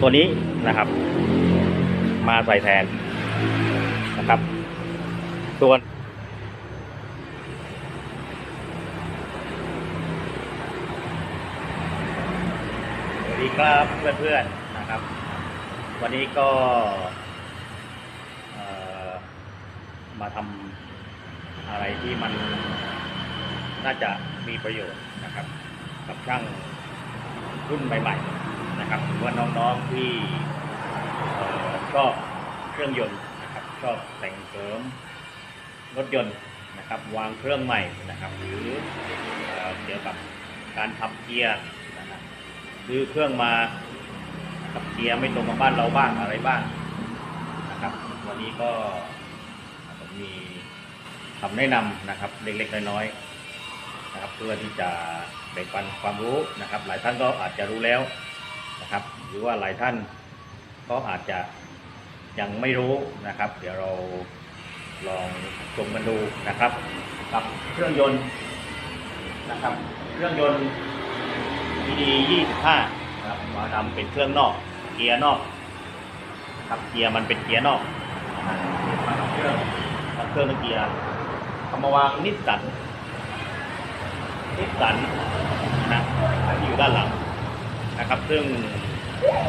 ตัวนี้นะครับ มาใส่แทนนะครับ ส่วนสวัสดีครับเพื่อนๆนะครับ วันนี้ก็มาทำอะไรที่มันน่าจะมีประโยชน์นะครับ กับช่างรุ่นใหม่ ๆ นะครับหรือว่าน้องๆที่ชอบเครื่องยนต์นะครับชอบแต่งเสริมรถยนต์นะครับวางเครื่องใหม่นะครับหรือเกี่ยวกับการทำเกียร์นะครับซื้อเครื่องมากับเกียร์ไม่ตรงกับบ้านเราบ้างอะไรบ้างนะครับวันนี้ก็ผมมีคำแนะนำนะครับเล็กๆน้อยๆนะครับเพื่อที่จะแบ่งปันความรู้นะครับ หลายท่านก็อาจจะรู้แล้ว นะครับ หรือว่าหลายท่านก็อาจจะยังไม่รู้นะครับ เดี๋ยวเราลองชมกันดูนะครับกับเครื่องยนต์นะครับ เครื่องยนต์ PD 25นะครับมาทำเป็นเครื่องนอกเกียร์นอกนะครับเกียร์มันเป็นเกียร์นอกนะฮะมาทำเครื่องทำเครื่องเกียร์เอามาวางนิสสันนิสสันนะที่อยู่ด้านหลัง นะครับ ซึ่ง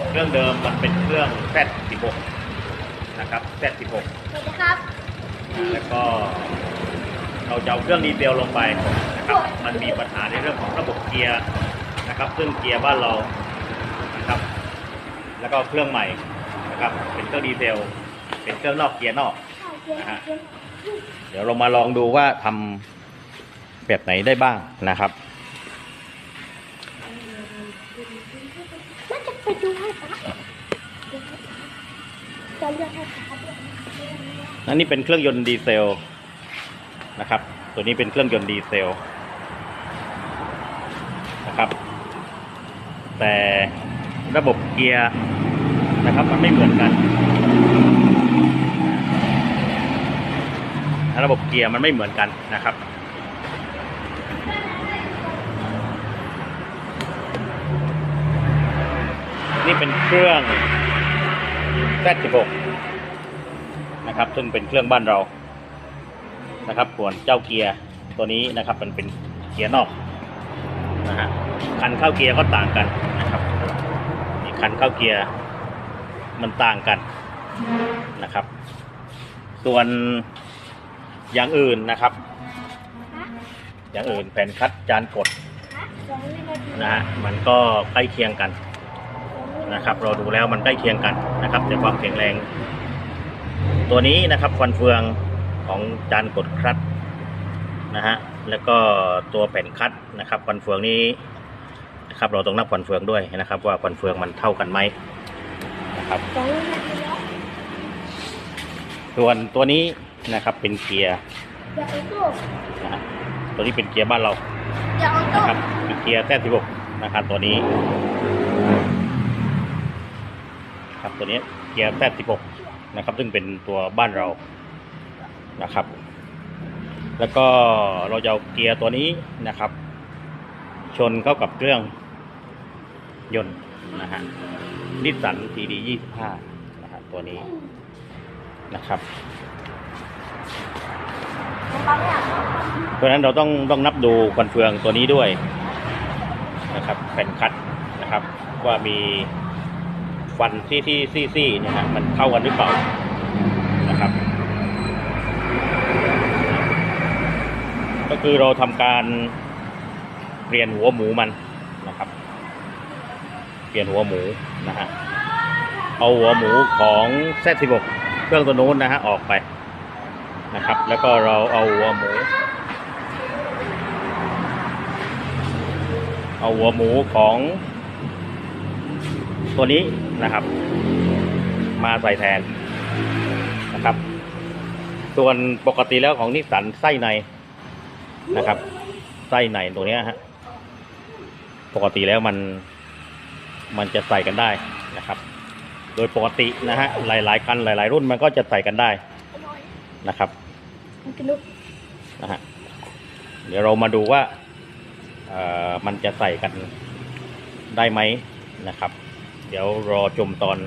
เครื่องเดิมมันเป็นเครื่อง Z16 นะครับ Z16 สวัสดีครับแล้วก็เราจะเอาเครื่องดีเซลลงไปนะครับ มันมีปัญหาในเรื่องของระบบเกียร์นะครับ ซึ่งเกียร์บ้านเรานะครับ แล้วก็เครื่องใหม่นะครับ เป็นเครื่องดีเซล เป็นเครื่องนอกเกียร์นอกนะฮะเดี๋ยวเรามาลองดูว่าทำแบบไหนได้บ้างนะครับ น่าจะไป ดูให้ปะจะเลือกให้ปะด้วยนั่นนี่เป็นเครื่องยนต์ดีเซลนะครับ ตัวนี้เป็นเครื่องยนต์ดีเซลนะครับ แต่ระบบเกียร์นะครับมันไม่เหมือนกันระบบเกียร์มันไม่เหมือนกันนะครับ นี่เป็นเครื่อง Z16 นะครับ ซึ่งเป็นเครื่องบ้านเรา นะครับส่วนเจ้าเกียร์ตัวนี้นะครับ มันเป็นเกียร์นอกนะฮะคันเข้าเกียร์ก็ต่างกันนะครับนี่คันเข้าเกียร์มันต่างกันนะครับ ส่วนอย่างอื่นนะครับ อย่างอื่นแผ่นคัดจานกดนะฮะมันก็ใกล้เคียงกัน นะครับ เราดูแล้วมันใกล้เคียงกันนะครับ แต่ความแข็งแรง ตัวนี้นะครับฟันเฟืองของจานกดคลัตนะฮะแล้วก็ตัวแผ่นคัดนะครับฟันเฟืองนี้นะครับ เราต้องนับฟันเฟืองด้วยนะครับ ว่าฟันเฟืองมันเท่ากันไหมนะครับ ส่วนตัวนี้นะครับเป็นเกียร์อย่าเอาตู้นะฮะตัวนี้เป็นเกียร์บ้านเรานะครับเป็นเกียร์แท้สิบกนะครับตัวนี้ ครับตัวนี้เกียร์แท้สิบหกนะครับ ซึ่งเป็นตัวบ้านเรานะครับ แล้วก็เราจะเอาเกียร์ตัวนี้นะครับ ชนเข้ากับเครื่องยนต์นะฮะนิสสัน TD 25นะฮะตัวนี้นะครับเพราะฉะนั้นเราต้องต้องนับดูควันเฟืองตัวนี้ด้วยนะครับแผ่นคัดนะครับ ว่ามี ฟันที่ที่ซี่ซี่เนี่ยฮะมันเท่ากันหรือเปล่านะครับ ก็คือเราทำการเปลี่ยนหัวหมูมันนะครับ เปลี่ยนหัวหมูนะฮะเอาหัวหมูของแซสิบกเครื่องตัวนู้นนะฮะออกไปนะครับ แล้วก็เราเอาหัวหมู เอาหัวหมูของ ตัวนี้นะครับ มาใส่แทนนะครับ ส่วนปกติแล้วของนิสสันไส้ในนะครับ ไส้ในตัวนี้ฮะปกติแล้วมันมันจะใส่กันได้นะครับ โดยปกตินะฮะหลายๆคันหลาย ๆ รุ่นมันก็จะใส่กันได้นะครับนะลุกนะฮะเดี๋ยวเรามาดูว่าเอ่อมันจะใส่กันได้ไหมนะครับ เดี๋ยวรอชมตอน